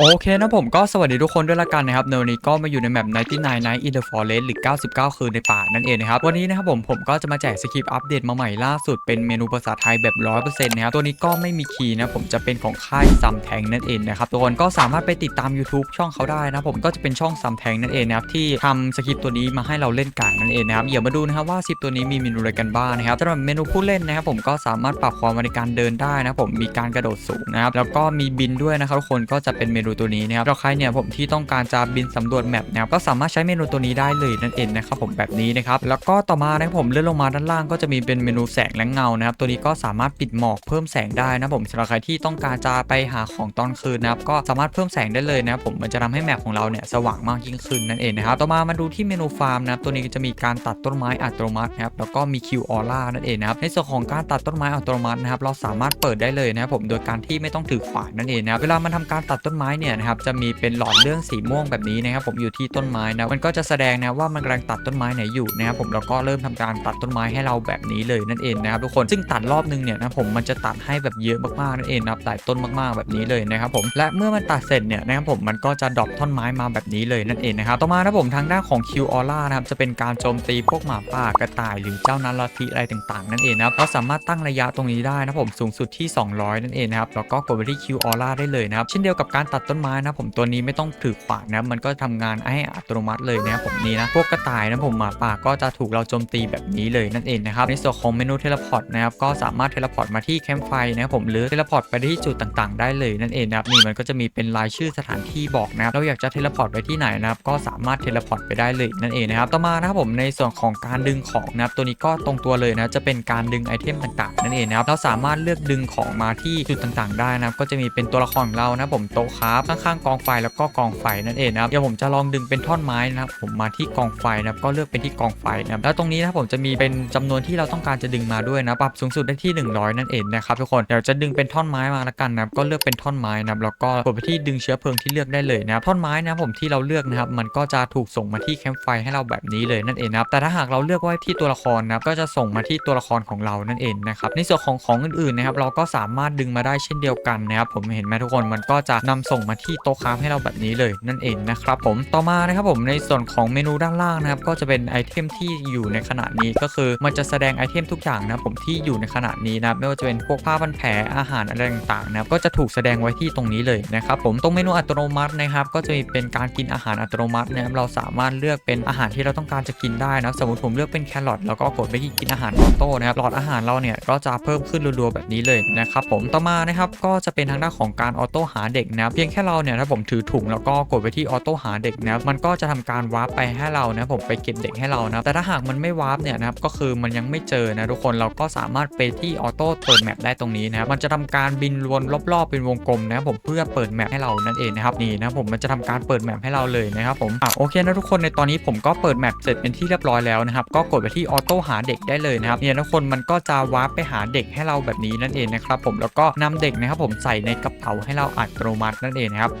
โอเคนะผมก็สวัสดีทุกคนด้วยละกันนะครับในวันนี้ก็มาอยู่ในแมป99 Night in the Forest หรือ 99 คืนในป่านั่นเองนะครับ วันนี้นะครับผมผมก็จะมาแจกสคริปต์อัปเดตมาใหม่ล่าสุดเป็นเมนูภาษาไทยแบบ 100%นะครับ ตัวนี้ก็ไม่มีคีย์นะผมจะเป็นของค่ายซัมแทงนั่นเองนะครับ ทุกคนก็สามารถไปติดตาม YouTube ช่องเขาได้นะผมก็จะเป็นช่องซัมแทงนั่นเองนะครับที่ทำสคริปต์ตัวนี้มาให้เราเล่นกันนั่นเองนะครับเดี๋ยวมาดูนะครับว่า10ตัวนี้มีเมนูอะไรกันบ้างนะครับสำหรับเมนูผู้เล่นนะครับผมก็สามารถปรับความในการเดินได้นะผมมีการกระโดดสูงนะครับแล้วก็มีบินด้วยนะครับทุกคนก็จะเป็นเมนูตัวนี้นะครับใครเนี่ยผมที่ต้องการจะบินสำรวจแมปนะครับก็สามารถใช้เมนูตัวนี้ได้เลยนั่นเองนะครับผมแบบนี้นะครับแล้วก็ต่อมานะครับผมเลื่อนลงมาด้านล่างก็จะมีเป็นเมนูแสงและเงานะครับตัวนี้ก็สามารถปิดหมอกเพิ่มแสงได้นะผมสำหรับใครที่ต้องการจะไปหาของตอนคืนนะครับก็สามารถเพิ่มแสงได้เลยนะครับผมมันจะทำให้แมปของเราเนี่ยสว่างมากยิ่งขึ้นนั่นเองนะครับต่อมามาดูที่เมนูฟาร์มนะครับตัวนี้จะมีการตัดต้นไม้อัตโนมัตินะครับแล้วก็มีคิวออร่านั่นเองนะครับในส่วนของการตัดต้นไม้อัตโนมัตินะครับเราสามารถเปิดได้เลยนะครับผมโดยการที่ไม่ต้องถือขวานนั่นเองนะครับเวลามันทำการตัดต้นไม้เนี่ยนะครับจะมีเป็นหลอดเรื่องสีม่วงแบบนี้นะครับผมอยู่ที่ต้นไม้นะมันก็จะแสดงนะว่ามันกำลังตัดต้นไม้ไหนอยู่นะครับผมแล้วก็เริ่มทำการตัดต้นไม้ให้เราแบบนี้เลยนั่นเองนะครับทุกคนซึ่งตัดรอบนึงเนี่ยนะผมมันจะตัดให้แบบเยอะมากๆนั่นเองนะครับหลายต้นมากๆแบบนี้เลยนะครับผมและเมื่อมันตัดเสร็จเนี่ยนะครับผมมันก็จะดรอปท่อนไม้มาแบบนี้เลยนั่นเองนะครับต่อมานะผมทางด้านของคิวออร่านะครับจะเป็นการโจมตีพวกหมาป่ากระต่ายหรือเจ้านันลัทธิอะไรต่างๆ นั่นเองนะครับเราสามารถตั้งระยะตรงนี้ได้นะผมสูงสุดที่ 200 นั่นเองนะครับแล้วก็กดไปที่คิวออร่าได้เลยนะครับเช่นเดียวกับการตัดต้นไม้นะผมตัวนี้ไม่ต้องถือขวานนะมันก็ทำงานให้อัตโนมัติเลยนะผมนี่นะพวกกระต่ายนะผมหมาป่าก็จะถูกเราโจมตีแบบนี้เลยนั่นเองนะครับในส่วนของเมนูเทเลพอร์ตนะครับก็สามารถเทเลพอร์ตมาที่แคมป์ไฟนะครับผมหรือเทเลพอร์ตไปที่จุดต่างๆ ได้เลยนั่นเองนะครับนี่มันก็จะมีเป็นรายชื่อสถานที่บอกนะครับเราอยากจะเทเลพอร์ตไปที่ไหนนะครับก็สามารถเทเลพอร์ตไปได้เลยนั่นเองนะครับต่อมานะครับผมในส่วนของการดึงของนะครับตัวนี้ก็ตรงตัวเลยนะจะเป็นการดึงไอเทมต่างๆนั่นเองนะครับเราสามารถเลือกดึงของมาที่จุดต่างๆ ได้นะครับก็จะมีเป็นตัวละครของเรานะผมโต๊ะคราฟข้างๆกองไฟแล้วก็กองไฟนั่นเองนะครับเดี๋ยวผมจะลองดึงเป็นท่อนไม้นะครับผมมาที่กองไฟนะครับก็เลือกเป็นที่กองไฟนะครับแล้วตรงนี้นะผมจะมีเป็นจำนวนที่เราต้องการจะดึงมาด้วยนะปรับสูงสุดได้ที่ 100 นั่นเองนะครับทุกคนเดี๋ยวจะดึงเป็นท่อนไม้มาละกันนะครับก็เลือกเป็นท่อนไม้นะครับแล้วก็กดไปที่ดึงเชื้อเพลิงที่เลือกได้เลยนะครับท่อนไม้นะผมที่เราเลือกนะครับมันก็จะถูกส่งมาที่แคมป์ไฟให้เราแบบนี้เลยนั่นเองนะครับแต่ถ้าหากเราเลือกไว้ที่ตัวละครนะครับก็จะส่งมาที่ตัวละครของเรานั่นเองนะครับในส่วนของของอื่นๆนะครับเราก็สามารถดึงมาได้เช่นเดียวกันนะครับผมเห็นไหมทุกคนมันก็จะนำส่งมาที่โต๊ะคราให้เราแบบนี้เลยนั่นเองนะครับผมต่อมานะครับผมในส่วนของเมนูด้านล่างนะครับก็จะเป็นไอเทมที่อยู่ในขณะนี้ก็คือมันจะแสดงไอเทมทุกอย่างนะผมที่อยู่ในขณะนี้นะไม่ว่าจะเป็นพวกผ้าพันแผลอาหารอะไรต่างๆนะก็จะถูกแสดงไว้ที่ตรงนี้เลยนะครับผมตรงเมนูอัตโนมัตินะครับก็จะมีเป็นการกินอาหารอัตโนมัตินะครับเราสามารถเลือกเป็นอาหารที่เราต้องการจะกินได้นะสมมติผมเลือกเป็นแครอทแล้วก็กดไปที่กินอาหารออโต้นะครับหลอดอาหารเราเนี่ยก็จะเพิ่มขึ้นรัวๆแบบนี้เลยนะครับผมต่อมานะครับก็จะเป็นทางด้านของการออโต้หาเด็กนะเพียงแค่เราเนี่ยถ้าผมถือถุงแล้วก็กดไปที่ออโต้หาเด็กนะครับมันก็จะทำการวาร์ปไปให้เรานะผมไปเก็บเด็กให้เรานะแต่ถ้าหากมันไม่วาร์ปเนี่ยนะครับก็คือมันยังไม่เจอนะทุกคนเราก็สามารถไปที่ออโต้เปิดแมปได้ตรงนี้นะครับมันจะทำการบินวนรอบๆเป็นวงกลมนะครับผมเพื่อเปิดแมปให้เรานั่นเองนะครับนี่นะผมมันจะทำการเปิดแมปให้เราเลยนะครับผมอะโอเคนะทุกคนในตอนนี้ผมก็เปิดแมปเสร็จเป็นที่เรียบร้อยแล้วนะครับก็กดไปที่ออโต้หาเด็กได้เลยนะครับเนี่ยทุกคนมันก็จะวาร์ปไปหาเด็กให้เราแบบนี้นั่นเองนะครับผมแล้วก็นำเด็กนะครับผมใส่ในกระเป๋าให้เราอัตโนมัตินั่นเองนะครับ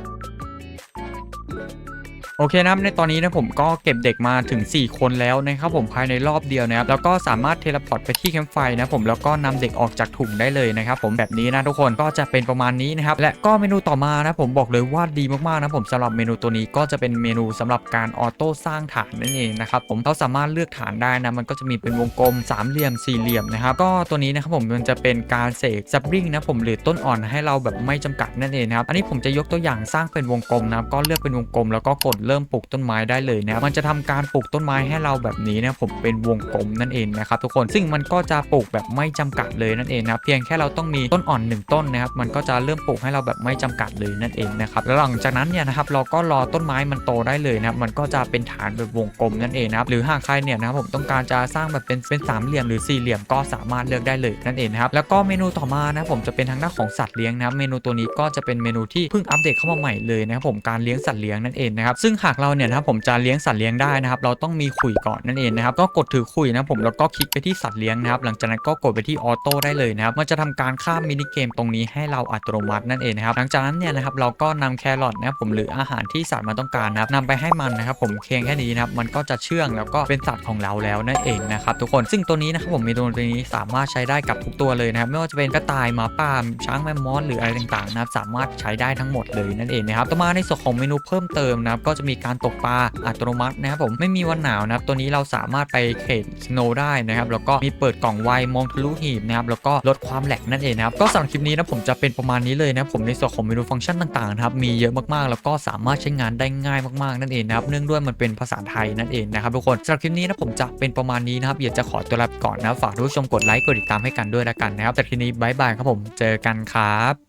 โอเคนะครับในตอนนี้นะผมก็เก็บเด็กมาถึง 4 คนแล้วนะครับผมภายในรอบเดียวนะครับแล้วก็สามารถเทเลพอร์ตไปที่แคมป์ไฟนะผมแล้วก็นำเด็กออกจากถุงได้เลยนะครับผมแบบนี้นะทุกคนก็จะเป็นประมาณนี้นะครับและก็เมนูต่อมานะผมบอกเลยว่าดีมากๆนะผมสำหรับเมนูตัวนี้ก็จะเป็นเมนูสำหรับการออโต้สร้างฐานนั่นเองนะครับผมเราสามารถเลือกฐานได้นะมันก็จะมีเป็นวงกลมสามเหลี่ยมสี่เหลี่ยมนะครับก็ตัวนี้นะครับผมมันจะเป็นการเสกซับริงนะผมหรือต้นอ่อนให้เราแบบไม่จำกัดนั่นเองนะครับอันนี้ผมจะยกตัวอย่างสร้างเป็นวงกลมนะครับก็เลือกเป็นวงกลมแล้วก็กดเริ่มปลูกต้นไม้ได้เลยนะมันจะทำการปลูกต้นไม้ให้เราแบบนี้นะผมเป็นวงกลมนั่นเองนะครับทุกคนซึ่งมันก็จะปลูกแบบไม่จำกัดเลยนั่นเองนะเพียงแค่เราต้องมีต้นอ่อนหนึ่งต้นนะครับมันก็จะเริ่มปลูกให้เราแบบไม่จำกัดเลยนั่นเองนะครับแล้วหลังจากนั้นเนี่ยนะครับเราก็รอต้นไม้มันโตได้เลยนะครับมันก็จะเป็นฐานแบบวงกลมนั่นเองนะครับหรือหากใครเนี่ยนะครับผมต้องการจะสร้างแบบเป็นเป็นสามเหลี่ยมหรือสี่เหลี่ยมก็สามารถเลือกได้เลยนั่นเองนะครับแล้วก็เมนูต่อมานะผมจะเป็นทางด้านของสัตว์เลี้ยงนะครับเมนูตัวนี้ก็จะเป็นเมนูที่เพิ่งอัปเดตเข้ามาใหม่เลยนะครับผมการเลี้ยงสัตว์เลี้ยงนั่นเองนะครับซึ่งงหากเราเนี่ยนะครับผมจะเลี้ยงสัตว์เลี้ยงได้นะครับ เราต้องมีขุยก่อนนั่นเองนะครับ ก็กดถือขุยนะครับผมแล้วก็คลิกไปที่สัตว์เลี้ยงนะครับ หลังจากนั้นก็กดไปที่ออโต้ได้เลยนะครับ มันจะทำการข้ามมินิเกมตรงนี้ให้เราอัตโนมัตินั่นเองนะครับ หลังจากนั้นเนี่ยนะครับเราก็นำแครอทนะครับผมหรืออาหารที่สัตว์มันต้องการนะครับนำไปให้มันนะครับผมเพียงแค่นี้นะครับ มันก็จะเชื่องแล้วก็เป็นสัตว์ของเราแล้วนั่นเองนะครับทุกคน ซึ่งตัวนี้นะครับผมมนูตัวนี้สามารถใช้ได้กับทุกตัวเลยนะครับ ไม่ว่าจะเป็นกระต่ายหมาป่าช้างแมมมอสหรืออะไรต่างๆนะครับ สามารถใช้ได้ทั้งหมดเลยนั่นเองนะครับ ต่อมาในส่วนของเมนูเพิ่มเติมนะครับก็จะมีการตกปลาอัตโนมัตินะครับผมไม่มีวันหนาวนะครับตัวนี้เราสามารถไปเขตสโนได้นะครับแล้วก็มีเปิดกล่องไวมองทะลุหีบนะครับแล้วก็ลดความแหลกนั่นเองนะครับก็สำหรับคลิปนี้นะผมจะเป็นประมาณนี้เลยนะผมในส่วนของเมนูฟังก์ชันต่างๆนะครับมีเยอะมากๆ แล้วก็สามารถใช้งานได้ง่ายมากๆนั่นเองนะครับเนื่องด้วยมันเป็นภาษาไทยนั่นเองนะครับทุกคนสำหรับคลิปนี้นะผมจะเป็นประมาณนี้นะครับอยากจะขอตัวลาไปก่อนนะฝากทุกผู้ชมกดไลค์กดติดตามให้กันด้วยละกันนะครับแต่ทีนี้บายบายครับผมเจอกันครับ